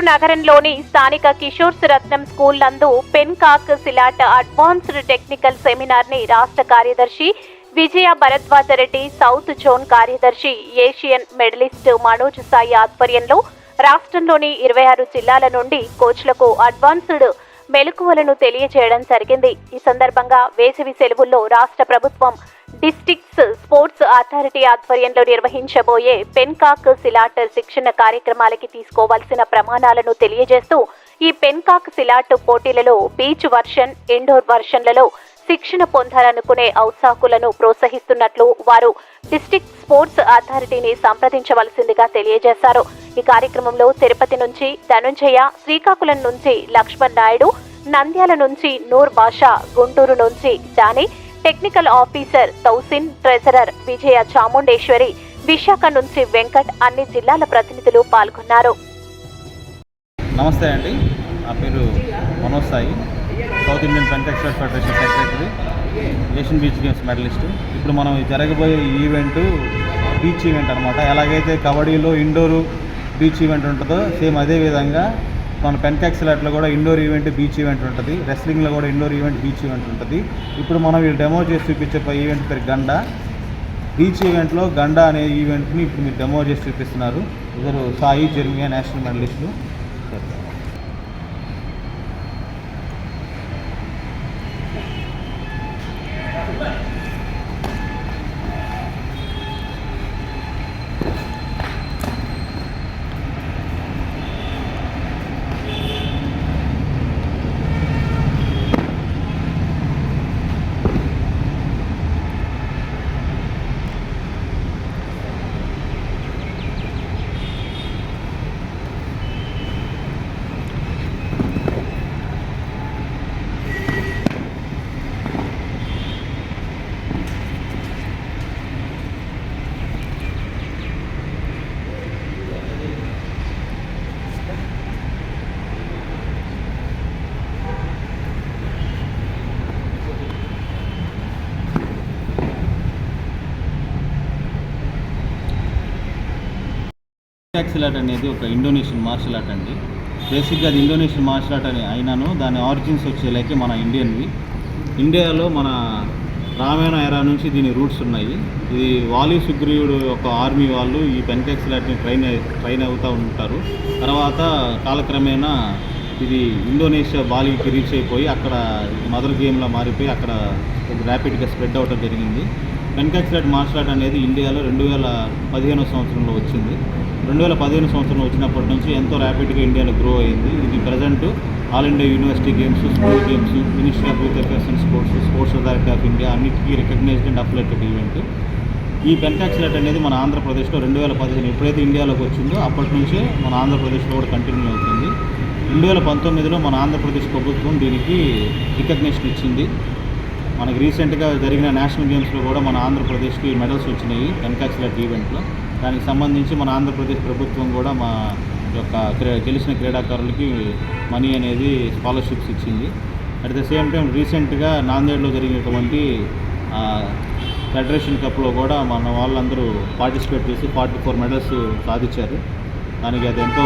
గుంటూరు నగరంలోని స్థానిక కిషోర్స్ రత్నం స్కూల్ నందు పెన్కాక్ సిలాట్ అడ్వాన్స్డ్ టెక్నికల్ సెమినార్ని రాష్ట్ర కార్యదర్శి విజయ భరద్వాజరెడ్డి సౌత్ జోన్ కార్యదర్శి ఏషియన్ మెడలిస్ట్ మనోజ్ సాయి ఆధ్వర్యంలో రాష్ట్రంలోని ఇరవై ఆరు జిల్లాల నుండి కోచ్లకు అడ్వాన్స్డ్ మెలకువలను తెలియజేయడం జరిగింది. ఈ సందర్భంగా వేసవి సెలవుల్లో రాష్ట్ర ప్రభుత్వం డిస్టిక్స్ స్పోర్ట్స్ అథారిటీ ఆధ్వర్యంలో నిర్వహించబోయే పెన్కాక్ సిలాట్ శిక్షణ కార్యక్రమాలకి తీసుకోవాల్సిన ప్రమాణాలను తెలియజేస్తూ ఈ పెన్కాక్ సిలాట్ పోటీలలో బీచ్ వర్షన్ ఇండోర్ వర్షన్లలో శిక్షణ పొందాలనుకునే ఔత్సాహకులను ప్రోత్సహిస్తున్నట్లు వారు డిస్టిక్ స్పోర్ట్స్ అథారిటీని సంప్రదించవలసిందిగా తెలియజేశారు. ఈ కార్యక్రమంలో తిరుపతి నుంచి ధనుంజయ శ్రీకాకుళం నుంచి లక్ష్మణ్ నాయుడు నంద్యాల నుంచి నూర్ బాషా గుంటూరు నుంచి Jani technical officer Tauseen treasurer Vijaya Chamundeswari Visakha నుంచి వెంకట్ అన్ని జిల్లాల ప్రతినిధులు పాల్గొన్నారు. నమస్తే అండి. నా పేరు Manoj Sai south Indian పెంటెక్స్టైల్ federation secretary Asian beach games medalist. ఇప్పుడు మనం జరగబోయే ఈవెంట్ బీచ్ ఈవెంట్ అనమాట ఎలాగైతే కబడ్డీలో ఇండోరు బీచ్ ఈవెంట్ ఉంటుందో సేమ్ అదే విధంగా మన పెన్కాక్సిలాట్లో కూడా ఇండోర్ ఈవెంట్ బీచ్ ఈవెంట్ ఉంటుంది. రెస్లింగ్లో కూడా ఇండోర్ ఈవెంట్ బీచ్ ఈవెంట్ ఉంటుంది. ఇప్పుడు మనం వీళ్ళు డెమో చేసి చూపించే ఈవెంట్ పేరు గండ. బీచ్ ఈవెంట్లో గండ అనే ఈవెంట్ని ఇప్పుడు మీరు డెమో చేసి చూపిస్తున్నారు. ఇద్దరు సాయి జర్మియా నేషనల్ మెడలిస్టులు. మార్షల్ ఆర్ట్ అనేది ఒక ఇండోనేషియన్ మార్షల్ ఆర్ట్ అండి. బేసిక్గా అది ఇండోనేషియన్ మార్షల్ ఆర్ట్ అని అయినాను దాని ఆరిజిన్స్ వచ్చేలాకి మన ఇండియన్వి. ఇండియాలో మన రామాయణ ఎరా నుంచి దీని రూట్స్ ఉన్నాయి. ఇది వాలి సుగ్రీవుడు యొక్క ఆర్మీ వాళ్ళు ఈ పెన్కెక్సిలాట్ని ట్రైన్ ట్రైన్ అవుతూ ఉంటారు. తర్వాత కాలక్రమేణా ఇది ఇండోనేషియా బాలీకి రీచ్ అయిపోయి అక్కడ మదర్ గేమ్లా మారిపోయి అక్కడ ర్యాపిడ్గా స్ప్రెడ్ అవటం జరిగింది. పెన్కాక్సిలాట్ మార్షల్ ఆర్ట్ అనేది ఇండియాలో రెండు వేల పదిహేను సంవత్సరంలో వచ్చింది. రెండు వేల పదిహేను సంవత్సరంలో వచ్చినప్పటి నుంచి ఎంతో ర్యాపిడ్గా ఇండియాలో గ్రో అయింది. ఇది present all India university games school games ministry of youth affairs and sports sports authority of India అన్నిటికీ రికగ్నైజ్డ్ అండ్ అప్లెటెడ్ ఈవెంట్ ఈ పెన్కాక్సిలేట్ అనేది మన ఆంధ్రప్రదేశ్లో రెండు వేల పదిహేను ఎప్పుడైతే ఇండియాలోకి వచ్చిందో అప్పటి నుంచే మన ఆంధ్రప్రదేశ్లో కూడా కంటిన్యూ అవుతుంది. రెండు వేల పంతొమ్మిదిలో మన ఆంధ్రప్రదేశ్ ప్రభుత్వం దీనికి రికగ్నేషన్ ఇచ్చింది. మనకి రీసెంట్గా జరిగిన నేషనల్ గేమ్స్లో కూడా మన ఆంధ్రప్రదేశ్కి మెడల్స్ వచ్చినాయి పెన్కాక్సిలేట్ ఈవెంట్లో. దానికి సంబంధించి మన ఆంధ్రప్రదేశ్ ప్రభుత్వం కూడా మా యొక్క గెలిచిన క్రీడాకారులకి మనీ అనేది స్కాలర్షిప్స్ ఇచ్చింది. అట్ ద సేమ్ టైం రీసెంట్గా నాందేడ్లో జరిగినటువంటి ఫెడరేషన్ కప్లో కూడా మన వాళ్ళందరూ పార్టిసిపేట్ చేసి ఫార్టీ ఫోర్ మెడల్స్ సాధించారు. దానికి అది ఎంతో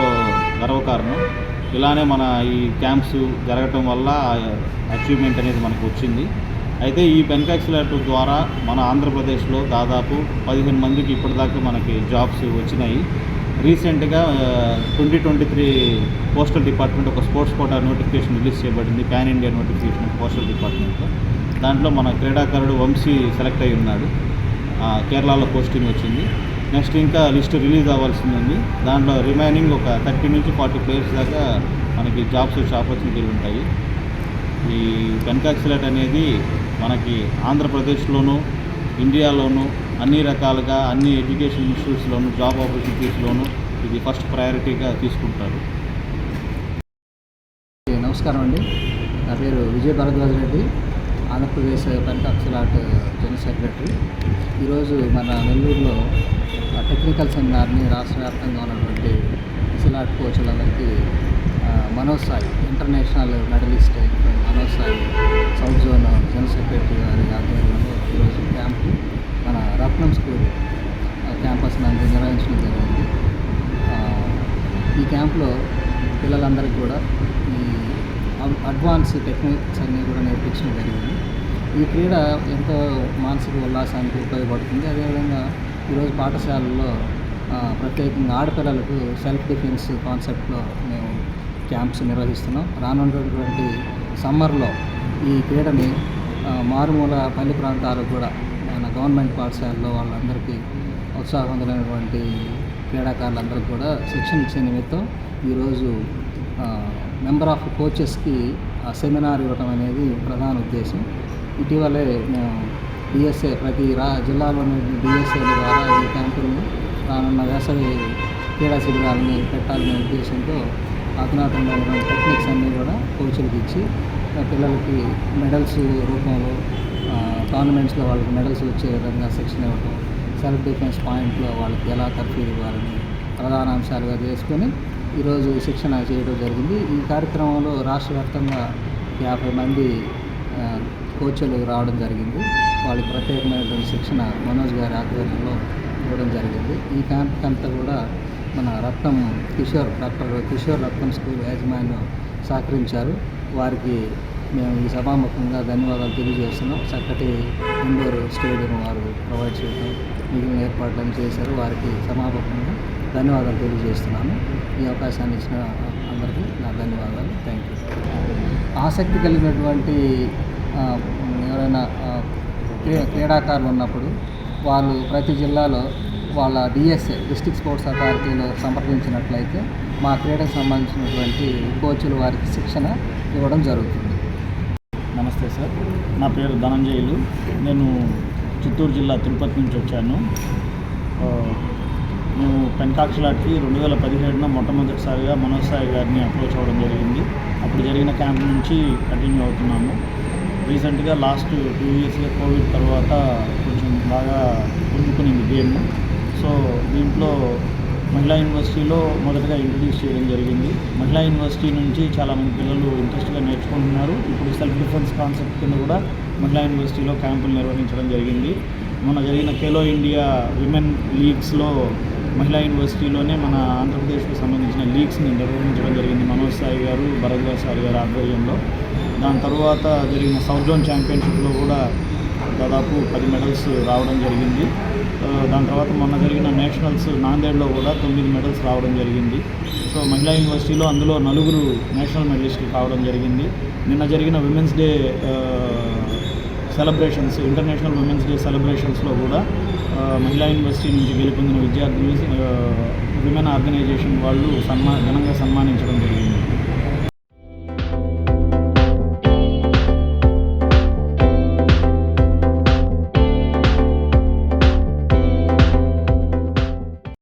గర్వకారణం. ఇలానే మన ఈ క్యాంప్స్ జరగటం వల్ల అచీవ్మెంట్ అనేది మనకు వచ్చింది. అయితే ఈ పెన్కాక్సిలేట్ ద్వారా మన ఆంధ్రప్రదేశ్లో దాదాపు పదిహేను మందికి ఇప్పటిదాకా మనకి జాబ్స్ వచ్చినాయి. రీసెంట్గా twenty twenty three postal department ఒక స్పోర్ట్స్ కోటా నోటిఫికేషన్ రిలీజ్ చేయబడింది pan India notification postal department దాంట్లో మన క్రీడాకారుడు వంశీ సెలెక్ట్ అయి ఉన్నాడు. కేరళలో పోస్టింగ్ వచ్చింది. నెక్స్ట్ ఇంకా లిస్ట్ రిలీజ్ అవ్వాల్సింది ఉంది. దాంట్లో రిమైనింగ్ ఒక థర్టీ నుంచి ఫార్టీ ప్లేయర్స్ దాకా మనకి జాబ్స్ వచ్చే ఆపర్చునిటీలు ఉంటాయి. ఈ పెన్కాక్సిలేట్ అనేది మనకి ఆంధ్రప్రదేశ్లోనూ ఇండియాలోనూ అన్ని రకాలుగా అన్ని ఎడ్యుకేషన్ ఇన్స్టిట్యూట్స్లోను జాబ్ ఆపర్చునిటీస్లోను ఇది ఫస్ట్ ప్రయారిటీగా తీసుకుంటారు. నమస్కారం అండి. నా పేరు Vijaya Bharadwaj Reddy Andhra Pradesh pencak silat art general secretary. ఈరోజు మన నెల్లూరులో టెక్నికల్ సెమినార్ని రాష్ట్ర వ్యాప్తంగా ఉన్నటువంటి పెన్సిల్ art కోచ్లందరికీ Manoj Sai international medalist Manoj Sai south zone general secretary గారి ఆధ్వర్యంలో ఈరోజు క్యాంపు మన రత్నం స్కూల్ క్యాంపస్ నందు నిర్వహించడం జరిగింది. ఈ క్యాంప్లో పిల్లలందరికీ కూడా ఈ అడ్- అడ్వాన్స్ టెక్నిక్స్ అన్నీ కూడా నేర్పించడం జరిగింది. ఈ క్రీడ ఎంతో మానసిక ఉల్లాసానికి ఉపయోగపడుతుంది. అదేవిధంగా ఈరోజు పాఠశాలల్లో ప్రత్యేకంగా ఆడపిల్లలకు సెల్ఫ్ డిఫెన్స్ కాన్సెప్ట్లో మేము క్యాంప్స్ నిర్వహిస్తున్నాం. రానున్నటువంటి సమ్మర్లో ఈ క్రీడని మారుమూల పల్లి ప్రాంతాలకు కూడా మన గవర్నమెంట్ పాఠశాలలో వాళ్ళందరికీ ఉత్సాహవంతులైనటువంటి క్రీడాకారులందరికీ కూడా శిక్షణ ఇచ్చే నిమిత్తం ఈరోజు మెంబర్ ఆఫ్ కోచెస్కి సెమినార్ ఇవ్వటం అనేది ప్రధాన ఉద్దేశం. ఇటీవలే మేము డిఎస్ఏ ప్రతి రా జిల్లాలోని డిఎస్ఏల ద్వారా ఈ క్యాంపులను రానున్న వేసవి క్రీడా శిబిరాలని పెట్టాలనే ఉద్దేశంతో అధునాతనమైన టెక్నిక్స్ అన్నీ కూడా కోచ్లకు ఇచ్చి పిల్లలకి మెడల్స్ రూపంలో టోర్నమెంట్స్లో వాళ్ళకి మెడల్స్ వచ్చే విధంగా శిక్షణ ఇవ్వటం సెల్ఫ్ డిఫెన్స్ పాయింట్లో వాళ్ళకి ఎలా తర్ఫీదు ఇవ్వాలని ప్రధాన అంశాలుగా చేసుకొని ఈరోజు శిక్షణ చేయడం జరిగింది. ఈ కార్యక్రమంలో రాష్ట్ర వ్యాప్తంగా యాభై మంది కోచ్లు రావడం జరిగింది. వాళ్ళకి ప్రత్యేకమైనటువంటి శిక్షణ మనోజ్ గారి ఆధ్వర్యంలో ఇవ్వడం జరిగింది. ఈ క్యాంప్ అంతా కూడా మన రత్నం కిషోర్ డాక్టర్ కిషోర్ రత్నం స్కూల్ యాజమాన్యం సహకరించారు. వారికి మేము ఈ సభాముఖంగా ధన్యవాదాలు తెలియజేస్తున్నాం. చక్కటి ఇండోర్ స్టేడియం వారు ప్రొవైడ్ చేయడం మిగిలిన ఏర్పాట్లను చేశారు. వారికి సమాపకంగా ధన్యవాదాలు తెలియజేస్తున్నాను ఈ అవకాశాన్ని ఇచ్చిన అందరికీ నా ధన్యవాదాలు. Thank you. ఆసక్తి కలిగినటువంటి ఎవరైనా క్రీ- క్రీడాకారులు ఉన్నప్పుడు వాళ్ళు ప్రతి జిల్లాలో వాళ్ళ డిఎస్ఏ డిస్ట్రిక్ట్ స్పోర్ట్స్ అథారిటీలో సంప్రదించినట్లయితే మా క్రీడకు సంబంధించినటువంటి కోచ్లు వారికి శిక్షణ ఇవ్వడం జరుగుతుంది. నమస్తే సార్. నా పేరు ధనంజయులు. నేను చిత్తూరు జిల్లా తిరుపతి నుంచి వచ్చాను. మేము పెన్కాక్షలాట్కి రెండు వేల పదిహేడున మొట్టమొదటిసారిగా మనోజ్ సాయి గారిని అప్రోచ్ అవ్వడం జరిగింది. అప్పుడు జరిగిన క్యాంప్ నుంచి కంటిన్యూ అవుతున్నాము. రీసెంట్గా లాస్ట్ టూ ఇయర్స్గా కోవిడ్ తర్వాత కొంచెం బాగా పుంజుకునింది గేమ్ సో దీంట్లో మహిళా యూనివర్సిటీలో మొదటగా ఇంట్రడ్యూస్ చేయడం జరిగింది. మహిళా యూనివర్సిటీ నుంచి చాలామంది పిల్లలు ఇంట్రెస్ట్గా నేర్చుకుంటున్నారు. ఇప్పుడు సెల్ఫ్ డిఫెన్స్ కాన్సెప్ట్ కింద కూడా మహిళా యూనివర్సిటీలో క్యాంపులు నిర్వహించడం జరిగింది. మొన్న జరిగిన ఖేలో ఇండియా విమెన్ లీగ్స్లో మహిళా యూనివర్సిటీలోనే మన ఆంధ్రప్రదేశ్కి సంబంధించిన లీగ్స్ని నిర్వహించడం జరిగింది మనోజ్ సాయి గారు భరద్వాజ్ సాయి గారు ఆధ్వర్యంలో. దాని తర్వాత జరిగిన సౌత్ జోన్ ఛాంపియన్షిప్లో కూడా దాదాపు పది మెడల్స్ రావడం జరిగింది. దాని తర్వాత మొన్న జరిగిన నేషనల్స్ నాందేడ్లో కూడా తొమ్మిది మెడల్స్ రావడం జరిగింది. సో మహిళా యూనివర్సిటీలో అందులో నలుగురు నేషనల్ మెడలిస్టులు కావడం జరిగింది. నిన్న జరిగిన women's day celebrations international women's day సెలబ్రేషన్స్లో కూడా మహిళా యూనివర్సిటీ నుంచి గెలుపొందిన విద్యార్థులు విమెన్ ఆర్గనైజేషన్ వాళ్ళు సన్మా ఘనంగా సన్మానించడం జరిగింది.